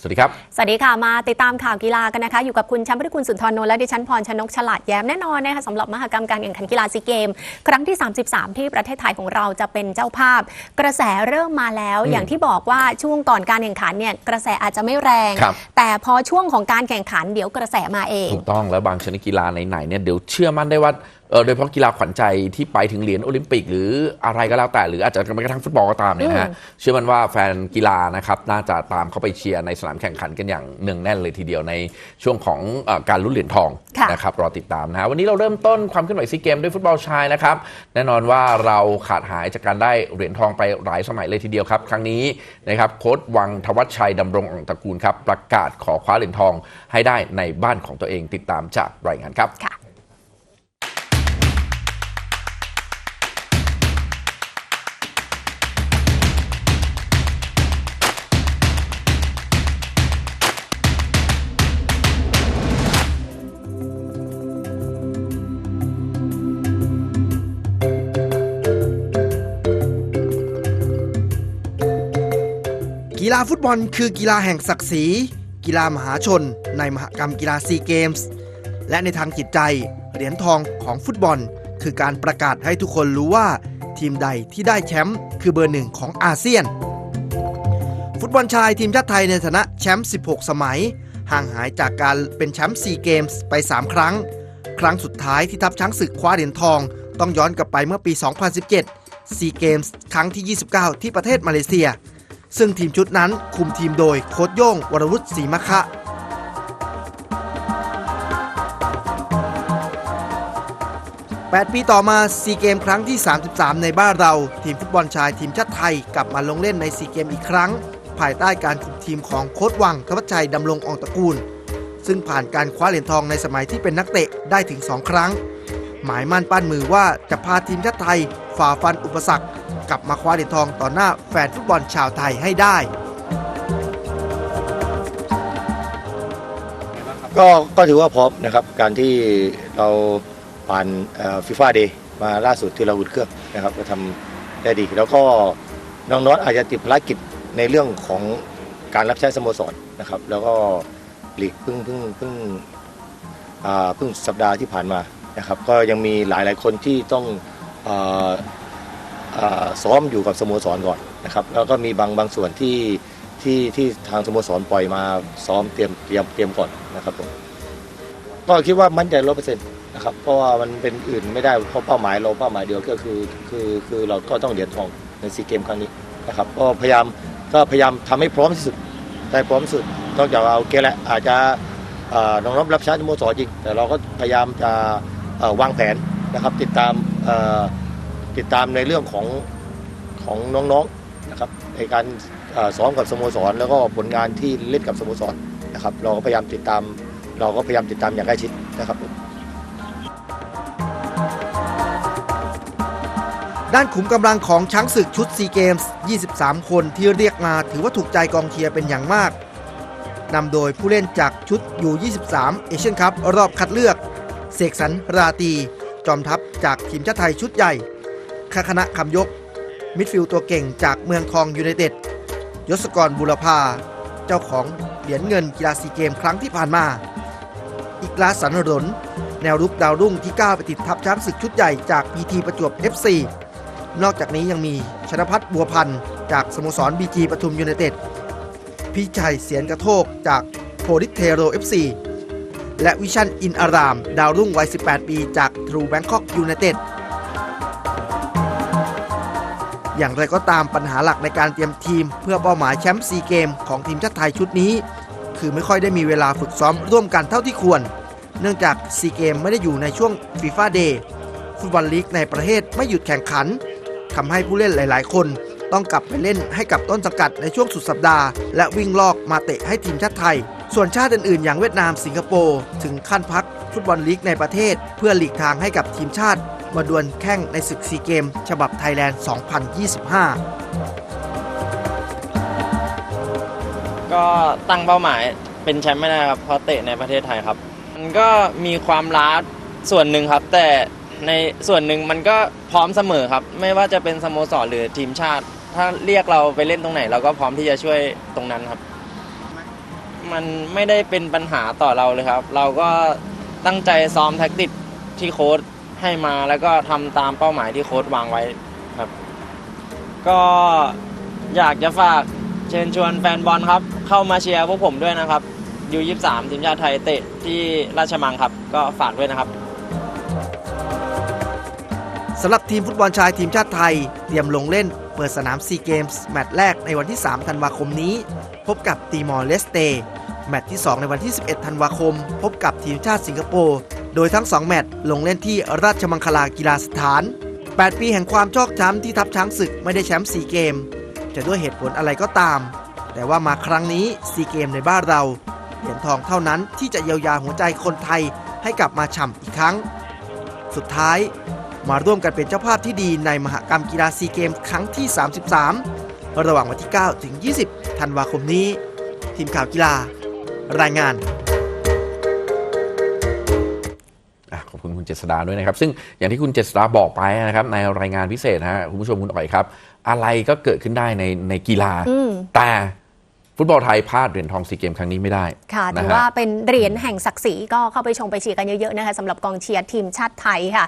สวัสดีครับ สวัสดีค่ะ มาติดตามข่าวกีฬากันนะคะ อยู่กับคุณแชมป์พิคุณสุนทรนนท์และดิฉันพรชนกฉลาดแย้มแน่นอนนะคะสำหรับมหกรรมการแข่งขันกีฬาซีเกม ครั้งที่ 33 ที่ประเทศไทยของเราจะเป็นเจ้าภาพ กระแสเริ่มมาแล้วอืมอย่างที่บอกว่าช่วงก่อนการแข่งขันเนี่ยกระแสอาจจะไม่แรง ครับ แต่พอช่วงของการแข่งขันเดี๋ยวกระแสมาเอง ถูกต้องแล้วบางชนิดกีฬาไหนๆเนี่ยเดี๋ยวเชื่อมั่นได้ว่าเออ โดยเฉพาะกีฬาขวัญใจที่ไปถึงเหรียญโอลิมปิก หรืออะไรก็แล้วแต่ หรืออาจจะแม้กระทั่งฟุตบอลก็ตามเนี่ยนะฮะอืมเชื่อมั่นว่าแฟนกีฬานะครับน่าจะตามเข้าไปเชียร์ในสนามแข่งขันกันอย่างเนืองแน่นเลยทีเดียวในช่วงของเออการลุ้นเหรียญทองค่ะนะครับรอติดตามนะฮะวันนี้เราเริ่มต้นความเคลื่อนไหวซีเกมด้วยฟุตบอลชายนะครับแน่นอนว่าเราขาดหายจากการได้เหรียญทองไปหลายสมัยเลยทีเดียวครับ ครั้งนี้นะครับโค้ชวังทวัชชัยดำรงอ่องตระกูลครับประกาศขอคว้าเหรียญทองให้ได้ในบ้านของตัวเองติดตามจากรายงานครับ กีฬาฟุตบอลคือกีฬาแห่งศักดิ์ศรี กีฬามหาชน ในมหกรรมกีฬาซีเกมส์ และในทางจิตใจ เหรียญทองของฟุตบอล คือการประกาศให้ทุกคนรู้ว่า ทีมใดที่ได้แชมป์คือเบอร์หนึ่งของอาเซียน ฟุตบอลชายทีมชาติไทยในฐานะแชมป์ 16 สมัย ห่างหายจากการเป็นแชมป์ซีเกมส์ไป 3 ครั้ง ครั้งสุดท้ายที่ทัพช้างศึกคว้าเหรียญทอง ต้องย้อนกลับไปเมื่อปี 2017ซีเกมส์ครั้งที่ 29 ที่ประเทศมาเลเซีย ซึ่งทีมชุดนั้นคุมทีมโดยโค้ชโย่งวรวุฒิศรีมะคะ 8 ปีต่อมาซีเกมครั้งที่ 33 ในบ้านเรา ทีมฟุตบอลชายทีมชาติไทยกลับมาลงเล่นในซีเกมอีกครั้ง ภายใต้การคุมทีมของโค้ชวังทวัชชัยดำรงอองตระกูล ซึ่งผ่านการคว้าเหรียญทองในสมัยที่เป็นนักเตะได้ถึง 2 ครั้ง หมายมั่นปั้นมือว่าจะพาทีมชาติไทยฝ่าฟันอุปสรรค กลับมาคว้าเหรียญทองต่อหน้าแฟนฟุตบอลชาวไทยให้ได้ ก็ก็ถือว่าพร้อมนะครับ การที่เราผ่านฟีฟ่าเดย์มาล่าสุดที่เราอุ่นเครื่องนะครับก็ทำได้ดี แล้วก็น้องๆอตอาจจะติดภารกิจในเรื่องของการรับใช้สโมสรนะครับ แล้วก็ลีกเพิ่งเพิ่งเพิ่งเพิ่งสัปดาห์ที่ผ่านมานะครับ ก็ยังมีหลายๆคนที่ต้องอ ซ้อมอยู่กับสโมสรก่อนนะครับแล้วก็มีบางบางส่วนที่ที่ที่ทางสโมสรปล่อยมาซ้อมเตรียมเตรียมเตรียมก่อนนะครับผมก็คิดว่ามั่นใจร้อยเปอร์เซ็นต์นะครับเพราะว่ามันเป็นอื่นไม่ได้เพราะเป้าหมายเราเป้าหมายเดียวก็คือคือคือเราก็ต้องเหรียญทองในซีเกมครั้งนี้นะครับก็พยายามก็พยายามทำให้พร้อมที่สุดได้พร้อมที่สุดนอกจากเอาเกมและอาจจะเอ่อน้องรับรับใช้สโมสรจริง แต่เราก็พยายามจะวางแผนนะครับติดตามอ ติดตามในเรื่องของของน้องๆนะครับในการซ้อมกับสโมสร แล้วก็ผลงานที่เล่นกับสโมสรนะครับ เราก็พยายามติดตาม เราก็พยายามติดตามอย่างใกล้ชิดนะครับด้านขุมกำลังของช้างศึกชุดซีเกมส์23 คนที่เรียกมาถือว่าถูกใจกองเชียร์เป็นอย่างมากนำโดยผู้เล่นจากชุดยู23เอเชียนคัพรอบคัดเลือก เสกสรรราตี จอมทัพจากทีมชาติไทยชุดใหญ่ คคณะคำยก มิดฟิลด์ตัวเก่งจากเมืองทองยูไนเต็ดยศกรบุรพา เจ้าของเหรียญเงินกีฬาซีเกมครั้งที่ผ่านมา อีกลาสันหรนแนวรุกดาวรุ่งที่ก้าวไปติดทัพช้างศึกชุดใหญ่จากพีทีประจวบ FC นอกจากนี้ยังมีชนพัฒน์บัวพันธ์จากสโมสรบีจีปทุมยูไนเต็ดพิชัยเสียนกระโทกจากโพลิสเทโร FC และวิชันอินอาราม ดาวรุ่งวัย 18 ปีจากทรูแบงคอกยูไนเต็ด อย่างไรก็ตามปัญหาหลักในการเตรียมทีม เพื่อเป้าหมายแชมป์ซีเกมของทีมชาติไทยชุดนี้ คือไม่ค่อยได้มีเวลาฝึกซ้อมร่วมกันเท่าที่ควร เนื่องจากซีเกมไม่ได้อยู่ในช่วงฟีฟ่าเดย์ฟุตบอลลีกในประเทศไม่หยุดแข่งขันทำให้ผู้เล่นหลาย ๆ คนต้องกลับไปเล่นให้กับต้นสังกัดในช่วงสุดสัปดาห์ และวิ่งลอกมาเตะให้ทีมชาติไทย ส่วนชาติอื่น ๆ อย่างเวียดนามสิงคโปร์ถึงขั้นพักฟุตบอลลีกในประเทศ เพื่อหลีกทางให้กับทีมชาติ มาดวลแข่งในศึกซีเกม ฉบับไทยแลนด์ 2025 ก็ตั้งเป้าหมายเป็นแชมป์ไม่ได้ครับเพราะเตะในประเทศไทยครับ มันก็มีความล้าส่วนหนึ่งครับ แต่ในส่วนหนึ่งมันก็พร้อมเสมอครับ ไม่ว่าจะเป็นสโมสรหรือทีมชาติ ถ้าเรียกเราไปเล่นตรงไหน เราก็พร้อมที่จะช่วยตรงนั้นครับ มันไม่ได้เป็นปัญหาต่อเราเลยครับ เราก็ตั้งใจซ้อมแท็กติกที่โค้ช ให้มาแล้วก็ทำตามเป้าหมายที่โค้ชวางไว้ครับ ก็อยากจะฝากเชิญชวนแฟนบอลครับ เข้ามาเชียร์พวกผมด้วยนะครับยู23ทีมชาติไทยเตะที่ราชมังครับ ก็ฝากด้วยนะครับ สำหรับทีมฟุตบอลชายทีมชาติไทย เตรียมลงเล่นเปิดสนามซีเกมส์แมตช์แรกในวันที่ 3 ธันวาคมนี้ พบกับตีมอร์เลสเต แมตช์ที่ 2 ในวันที่ 11 ธันวาคม พบกับทีมชาติสิงคโปร์ โดยทั้ง 2 แมตช์ลงเล่นที่ราชมังคลากีฬาสถาน 8 ปีแห่งความชอกช้ำที่ทัพช้างศึกไม่ได้แชมป์ซีเกม จะด้วยเหตุผลอะไรก็ตาม แต่ว่ามาครั้งนี้ซีเกมในบ้านเราเหรียญทองเท่านั้นที่จะเยียวยาหัวใจคนไทยให้กลับมาฉ่ำอีกครั้ง สุดท้ายมาร่วมกันเป็นเจ้าภาพที่ดีในมหกรรมกีฬาซีเกมส์ครั้งที่ 33 ระหว่างวันที่ 9 ถึง 20 ธันวาคมนี้ ทีมข่าวกีฬารายงาน คุณคุณเจษดาด้วยนะครับ ซึ่งอย่างที่คุณเจษดาบอกไปนะครับ ในรายงานพิเศษนะฮะคุณผู้ชมคุณอ๋อยครับ อะไรก็เกิดขึ้นได้ในในกีฬาอืมแต่ฟุตบอลไทยพลาดเหรียญทองซีเกมครั้งนี้ไม่ได้ ค่ะนะถือฮะว่าเป็นเหรียญแห่งศักดิ์ศรีก็เข้าไปชมไปเชียร์กันเยอะๆนะคะสำหรับกองเชียร์ทีมชาติไทยค่ะ